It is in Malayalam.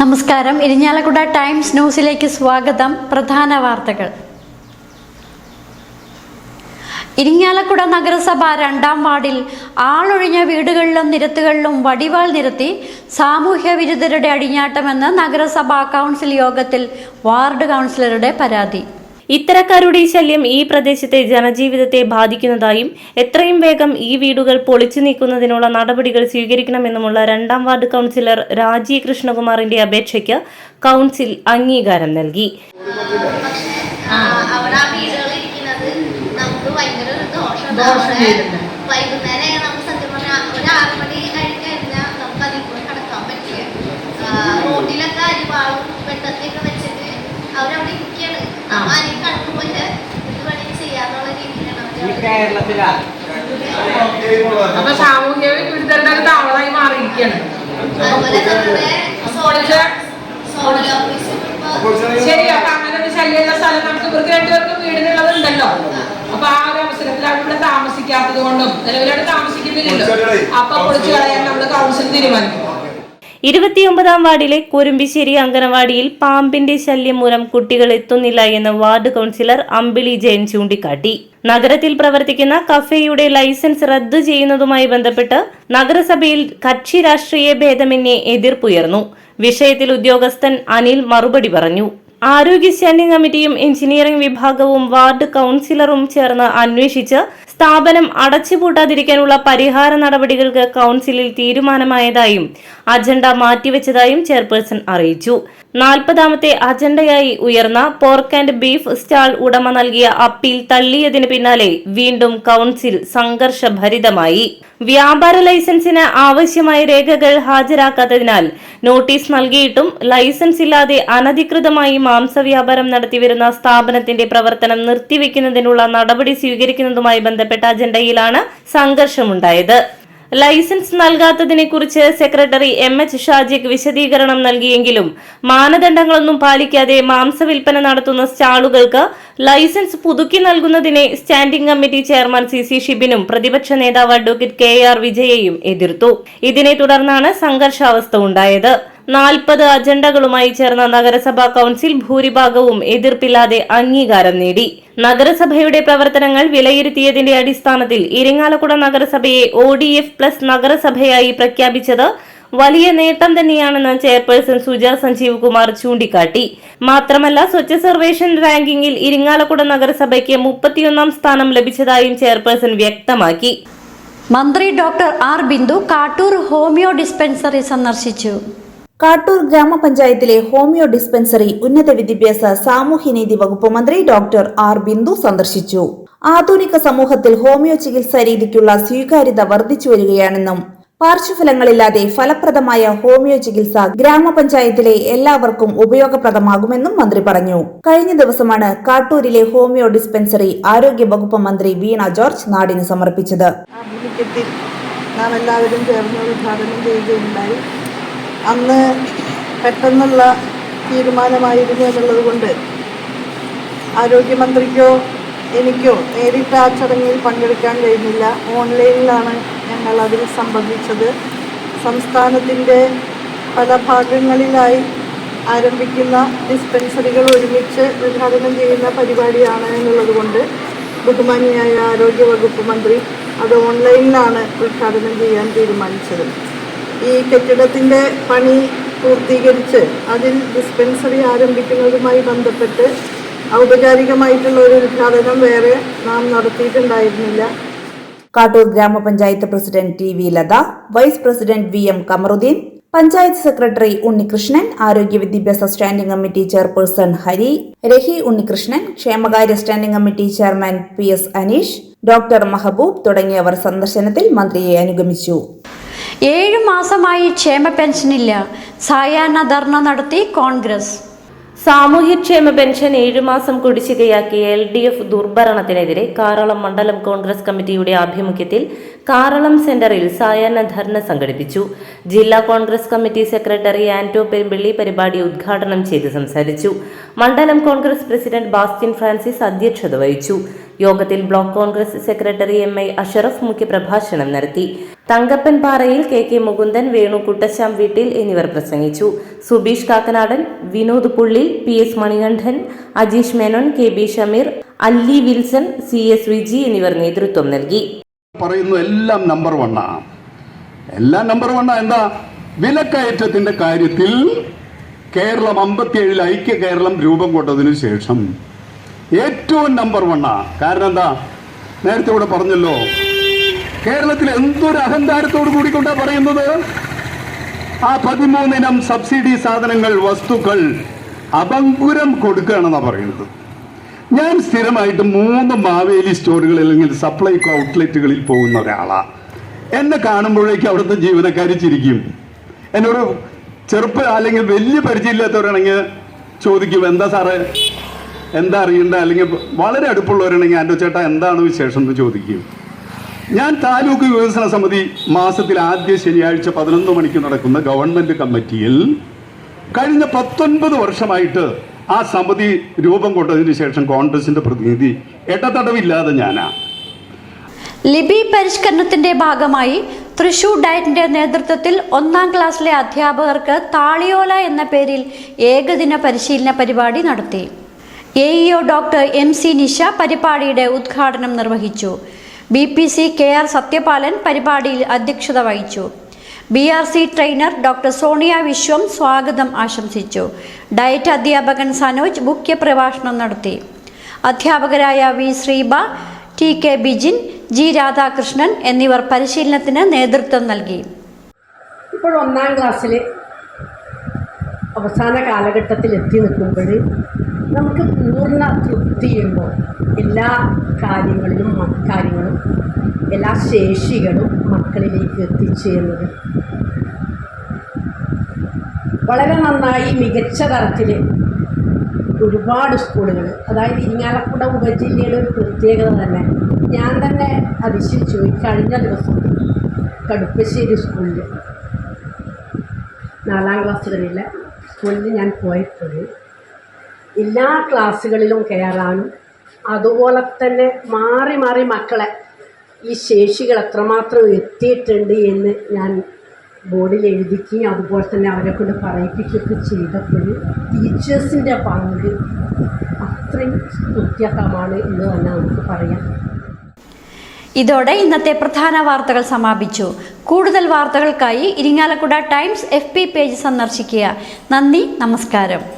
നമസ്കാരം. ഇരിഞ്ഞാലക്കുട ടൈംസ് ന്യൂസിലേക്ക് സ്വാഗതം. പ്രധാന വാർത്തകൾ. ഇരിങ്ങാലക്കുട നഗരസഭ രണ്ടാം വാർഡിൽ ആളൊഴിഞ്ഞ വീടുകളിലും നിരത്തുകളിലും വടിവാൾ നിരത്തി സാമൂഹ്യ വിരുദ്ധരുടെ അടിഞ്ഞാട്ടമെന്ന് നഗരസഭാ കൗൺസിൽ യോഗത്തിൽ വാർഡ് കൗൺസിലറുടെ പരാതി. ഇത്തരക്കാരുടെ ശല്യം ഈ പ്രദേശത്തെ ജനജീവിതത്തെ ബാധിക്കുന്നതായും എത്രയും വേഗം ഈ വീടുകൾ പൊളിച്ചു നീക്കുന്നതിനുള്ള നടപടികൾ സ്വീകരിക്കണമെന്നുമുള്ള രണ്ടാം വാർഡ് കൗൺസിലർ രാജി കൃഷ്ണകുമാറിന്റെ അപേക്ഷയ്ക്ക് കൗൺസിൽ അംഗീകാരം നൽകി. വൈകുന്നേരം നമുക്ക് സത്യം പറഞ്ഞാൽ ഒരു ആറ് അപ്പൊ സാമൂഹ്യ വിരുദ്ധരുടെ ഒരു താവളായി മാറിയിരിക്കുകയാണ് ശരി അപ്പൊ അങ്ങനെ ഒരു ശല്യമുള്ള സ്ഥലം നമുക്ക് ഇവർക്ക് രണ്ടുപേർക്കും വീടിനുള്ളതുണ്ടല്ലോ. അപ്പൊ ആ ഒരു അവസരത്തിൽ അവിടെ താമസിക്കാത്തത് കൊണ്ടും നിലവിലവിടെ താമസിക്കുന്നില്ലല്ലോ. അപ്പൊ പൊളിച്ചു കളയാൻ നമ്മുടെ കൗൺസിൽ തീരുമാനിക്കും. ഇരുപത്തിയൊമ്പതാം വാർഡിലെ കുരുമ്പിശ്ശേരി അംഗനവാടിയിൽ പാമ്പിന്റെ ശല്യം മൂലം കുട്ടികൾ എത്തുന്നില്ല എന്ന് വാർഡ് കൗൺസിലർ അമ്പിളി ജയൻ ചൂണ്ടിക്കാട്ടി. നഗരത്തിൽ പ്രവർത്തിക്കുന്ന കഫേയുടെ ലൈസൻസ് റദ്ദു ചെയ്യുന്നതുമായി ബന്ധപ്പെട്ട് നഗരസഭയിൽ കക്ഷി രാഷ്ട്രീയ ഭേദമന്യേ എതിർപ്പുയർന്നു. വിഷയത്തിൽ ഉദ്യോഗസ്ഥൻ അനിൽ മറുപടി പറഞ്ഞു. ആരോഗ്യ സ്റ്റാൻഡിംഗ് കമ്മിറ്റിയും എഞ്ചിനീയറിംഗ് വിഭാഗവും വാർഡ് കൗൺസിലറും ചേർന്ന് അന്വേഷിച്ച് സ്ഥാപനം അടച്ചുപൂട്ടാതിരിക്കാനുള്ള പരിഹാര നടപടികൾക്ക് കൗൺസിലിൽ തീരുമാനമായതായും അജണ്ട മാറ്റിവെച്ചതായും ചെയർപേഴ്സൺ അറിയിച്ചു. നാൽപ്പതാമത്തെ അജണ്ടയായി ഉയർന്ന പോർക്ക് ആൻഡ് ബീഫ് സ്റ്റാൾ ഉടമ നൽകിയ അപ്പീൽ തള്ളിയതിന് പിന്നാലെ വീണ്ടും കൗൺസിൽ സംഘർഷഭരിതമായി. വ്യാപാര ലൈസൻസിന് ആവശ്യമായ രേഖകൾ ഹാജരാക്കാത്തതിനാൽ നോട്ടീസ് നൽകിയിട്ടും ലൈസൻസ് ഇല്ലാതെ അനധികൃതമായി മാംസവ്യാപാരം നടത്തിവരുന്ന സ്ഥാപനത്തിന്റെ പ്രവർത്തനം നിർത്തിവെക്കുന്നതിനുള്ള നടപടി സ്വീകരിക്കുന്നതുമായി ബന്ധപ്പെട്ട അജണ്ടയിലാണ് സംഘർഷമുണ്ടായത്. ലൈസൻസ് നൽകാത്തതിനെ കുറിച്ച് സെക്രട്ടറി എം എച്ച് ഷാജിക്ക് വിശദീകരണം നൽകിയെങ്കിലും മാനദണ്ഡങ്ങളൊന്നും പാലിക്കാതെ മാംസവിൽപ്പന നടത്തുന്ന സ്റ്റാളുകൾക്ക് ലൈസൻസ് പുതുക്കി നൽകുന്നതിനെ standing committee chairman C C ഷിബിനും പ്രതിപക്ഷ നേതാവ് അഡ്വക്കേറ്റ് കെ ആർ വിജയെയും എതിർത്തു. ഇതിനെ തുടർന്നാണ് സംഘർഷാവസ്ഥ ഉണ്ടായത്. നാൽപ്പത് അജണ്ടകളുമായി ചേർന്ന നഗരസഭാ കൌൺസിൽ ഭൂരിഭാഗവും എതിർപ്പില്ലാതെ അംഗീകാരം നേടി. നഗരസഭയുടെ പ്രവർത്തനങ്ങൾ വിലയിരുത്തിയതിന്റെ അടിസ്ഥാനത്തിൽ ഇരിങ്ങാലക്കുട നഗരസഭയെ ഒ ഡി എഫ് പ്ലസ് നഗരസഭയായി പ്രഖ്യാപിച്ചത് വലിയ നേട്ടം തന്നെയാണെന്ന് ചെയർപേഴ്സൺ സുജ സഞ്ജീവ് കുമാർ ചൂണ്ടിക്കാട്ടി. മാത്രമല്ല സ്വച്ഛ സർവേഷൻ റാങ്കിങ്ങിൽ ഇരിങ്ങാലക്കുട നഗരസഭയ്ക്ക് മുപ്പത്തിയൊന്നാം സ്ഥാനം ലഭിച്ചതായും ചെയർപേഴ്സൺ വ്യക്തമാക്കി. മന്ത്രി doctor R Bindu Kattoor homeo dispensary സന്ദർശിച്ചു. കാട്ടൂർ ഗ്രാമപഞ്ചായത്തിലെ ഹോമിയോ ഡിസ്പെൻസറി ഉന്നത വിദ്യാഭ്യാസ സാമൂഹ്യനീതി വകുപ്പ് മന്ത്രി ഡോക്ടർ ആർ ബിന്ദു സന്ദർശിച്ചു. ആധുനിക സമൂഹത്തിൽ ഹോമിയോ ചികിത്സാ രീതിക്കുള്ള സ്വീകാര്യത വർദ്ധിച്ചു വരികയാണെന്നും പാർശ്വഫലങ്ങളില്ലാതെ ഫലപ്രദമായ ഹോമിയോ ചികിത്സ ഗ്രാമപഞ്ചായത്തിലെ എല്ലാവർക്കും ഉപയോഗപ്രദമാകുമെന്നും മന്ത്രി പറഞ്ഞു. കഴിഞ്ഞ ദിവസമാണ് കാട്ടൂരിലെ ഹോമിയോ ഡിസ്പെൻസറി ആരോഗ്യ വകുപ്പ് മന്ത്രി വീണ ജോർജ് നാടിന് സമർപ്പിച്ചത്. നാം എല്ലാവരും ചേർന്ന് ഉദ്ഘാടനം ചെയ്യുകയുണ്ടായി. അന്ന് പെട്ടെന്നുള്ള തീരുമാനമായിരുന്നു എന്നുള്ളത് കൊണ്ട് ആരോഗ്യമന്ത്രിക്കോ എനിക്കോ നേരിട്ട് ആ ചടങ്ങിൽ പങ്കെടുക്കാൻ കഴിഞ്ഞില്ല. ഓൺലൈനിലാണ് ഞങ്ങൾ അതിൽ സംബന്ധിച്ചത് സംസ്ഥാനത്തിന്റെ പല ഭാഗങ്ങളിലായി ആരംഭിക്കുന്ന ഡിസ്പെൻസറികൾ ഒരുമിച്ച് ഉദ്ഘാടനം ചെയ്യുന്ന പരിപാടിയാണ് എന്നുള്ളത് കൊണ്ട് ബഹുമാനിയായ ആരോഗ്യ വകുപ്പ് മന്ത്രി അത് ഓൺലൈനിലാണ് ഉദ്ഘാടനം ചെയ്യാൻ തീരുമാനിച്ചത്. ഈ കെട്ടിടത്തിന്റെ പണി പൂർത്തീകരിച്ച് അതിൽ ഡിസ്പെൻസറി ആരംഭിക്കുന്നതുമായി ബന്ധപ്പെട്ട് ഔപചാരികമായിട്ടുള്ള ഒരു ഉദ്ഘാടനം വേറെ നാം നടത്തിയിട്ടുണ്ടായിരുന്നില്ല. Kattoor grama panchayat president T V Latha vice president V M Kamaruddeen panchayat secretary Unnikrishnan ആരോഗ്യ വിദ്യാഭ്യാസ standing committee chairperson Hari Rahi Unnikrishnan ക്ഷേമകാര്യ standing committee chairman P S Aneesh doctor Mahaboob തുടങ്ങിയവർ സന്ദർശനത്തിൽ മന്ത്രിയെ അനുഗമിച്ചു. ഏഴു മാസമായി ക്ഷേമ പെൻഷനില്ല. സായാഹ്ന ധർണ നടത്തി കോൺഗ്രസ്. സാമൂഹ്യക്ഷേമ പെൻഷൻ ഏഴു മാസം കുടിശ്ശികയാക്കിയ എൽ ഡി എഫ് ദുർഭരണത്തിനെതിരെ കാറളം മണ്ഡലം കോൺഗ്രസ് കമ്മിറ്റിയുടെ ആഭിമുഖ്യത്തിൽ കാറളം സെന്ററിൽ സായാഹ്ന ധർണ സംഘടിപ്പിച്ചു. ജില്ലാ കോൺഗ്രസ് കമ്മിറ്റി സെക്രട്ടറി ആന്റോ പെരുമ്പിള്ളി പരിപാടി ഉദ്ഘാടനം ചെയ്ത് സംസാരിച്ചു. മണ്ഡലം കോൺഗ്രസ് പ്രസിഡന്റ് ബാസ്റ്റിൻ ഫ്രാൻസിസ് അധ്യക്ഷത വഹിച്ചു. യോഗത്തിൽ block Congress secretary M I Ashraf മുഖ്യപ്രഭാഷണം നടത്തി. തങ്കപ്പൻ പാറയിൽ കെ കെ മുകുന്ദൻ വേണു കുട്ടശ്ശാം വീട്ടിൽ എന്നിവർ പ്രസംഗിച്ചു. Subeesh Kakkanadan Vinod Pulli P S Manikandan Ajeesh Menon K B Shameer Alli Wilson C S Viji എന്നിവർ നേതൃത്വം നൽകി. പറയുന്നു എല്ലാം നമ്പർ എല്ലാം നമ്പർ എന്താ? വിലക്കയറ്റത്തിന്റെ കാര്യത്തിൽ കേരളം അമ്പത്തിയേഴിൽ ഐക്യ കേരളം രൂപം കൊണ്ടതിനു ശേഷം ഏറ്റവും നമ്പർ വണ്ണ കാരണം എന്താ? നേരത്തെ ഇവിടെ പറഞ്ഞല്ലോ. കേരളത്തിൽ എന്തൊരു അഹങ്കാരത്തോട് കൂടിക്കൊണ്ടാ പറയുന്നത്? ആ പതിമൂന്നിനം സബ്സിഡി സാധനങ്ങൾ വസ്തുക്കൾ അപങ്കുരം കൊടുക്കുകയാണെന്നാ പറയുന്നത്. ഞാൻ സ്ഥിരമായിട്ട് മൂന്ന് മാവേലി സ്റ്റോറുകൾ അല്ലെങ്കിൽ സപ്ലൈകോ ഔട്ട്ലെറ്റുകളിൽ പോകുന്ന ഒരാളാണ് എന്നെ കാണുമ്പോഴേക്കും അവിടുത്തെ ജീവനക്കാർ ചിരിക്കും. എന്നോട് ചെറുപ്പ അല്ലെങ്കിൽ വലിയ പരിചയമില്ലാത്തവരാണെങ്കിൽ ചോദിക്കും എന്താ സാറേ? എന്താ അറിയണ്ട? അല്ലെങ്കിൽ വളരെ അടുപ്പുള്ളവരാണെങ്കിൽ എന്റെ ചേട്ടാ എന്താണ് വിശേഷം എന്ന് ചോദിക്കും. ഞാൻ താലൂക്ക് വികസന സമിതി മാസത്തിൽ ആദ്യ ശനിയാഴ്ച പതിനൊന്ന് മണിക്ക് നടക്കുന്ന ഗവൺമെന്റ് കമ്മിറ്റിയിൽ കഴിഞ്ഞ പത്തൊൻപത് വർഷമായിട്ട് ആ സമിതി രൂപം കൊണ്ടതിന് ശേഷം കോൺഗ്രസിന്റെ പ്രതിനിധി എട്ടത്തടവില്ലാതെ ഞാനാ. ലിപി പരിഷ്കരണത്തിന്റെ ഭാഗമായി തൃശൂർ ഡയറ്റിന്റെ നേതൃത്വത്തിൽ ഒന്നാം ക്ലാസ്സിലെ അധ്യാപകർക്ക് താളിയോല എന്ന പേരിൽ ഏകദിന പരിശീലന പരിപാടി നടത്തി. A EO doctor M C Nisha പരിപാടിയുടെ ഉദ്ഘാടനം നിർവഹിച്ചു. B P C K R Sathyapalan പരിപാടിയിൽ അധ്യക്ഷത വഹിച്ചു. B R C trainer doctor Sonia Viswam സ്വാഗതം ആശംസിച്ചു. ഡയറ്റ് അധ്യാപകൻ സനോജ് മുഖ്യപ്രഭാഷണം നടത്തി. അധ്യാപകരായ V Sreeba T K Bijin G Radhakrishnan എന്നിവർ പരിശീലനത്തിന് നേതൃത്വം നൽകി. ഇപ്പോൾ ഒന്നാം ക്ലാസ്സിൽ അവസാന കാലഘട്ടത്തിൽ എത്തി നിൽക്കുമ്പോൾ നമുക്ക് പൂർണ തൃപ്തിയുമ്പോൾ എല്ലാ കാര്യങ്ങളിലും കാര്യങ്ങളും എല്ലാ ശേഷികളും മക്കളിലേക്ക് എത്തിച്ചേരുന്നത്. വളരെ നന്നായി മികച്ച തരത്തിൽ ഒരുപാട് സ്കൂളുകൾ അതായത് ഇരിങ്ങാലക്കുട ഉപജില്ലയുടെ ഒരു പ്രത്യേകത തന്നെ. ഞാൻ തന്നെ അതിശയിച്ചു കഴിഞ്ഞ ദിവസം കടുപ്പശ്ശേരി സ്കൂളിൽ നാലാം ക്ലാസ്സുകളിലെ സ്കൂളിൽ ഞാൻ പോയപ്പോൾ എല്ലാ ക്ലാസ്സുകളിലും കയറാനും അതുപോലെ തന്നെ മാറി മാറി മക്കളെ ഈ ശേഷികൾ എത്രമാത്രം എത്തിയിട്ടുണ്ട് എന്ന് ഞാൻ ബോർഡിൽ എഴുതിക്കുകയും അതുപോലെ തന്നെ അവരെ കൊണ്ട് പറയിപ്പിക്കുകയൊക്കെ ചെയ്തപ്പോൾ ടീച്ചേഴ്സിന്റെ പങ്ക് അത്രയും സ്തുത്യകമാണ് എന്ന് തന്നെ നമുക്ക് പറയാം. ഇതോടെ ഇന്നത്തെ പ്രധാന വാർത്തകൾ സമാപിച്ചു. കൂടുതൽ വാർത്തകൾക്കായി ഇരിങ്ങാലക്കുട ടൈംസ് എഫ് പേജ് സന്ദർശിക്കുക. നന്ദി നമസ്കാരം.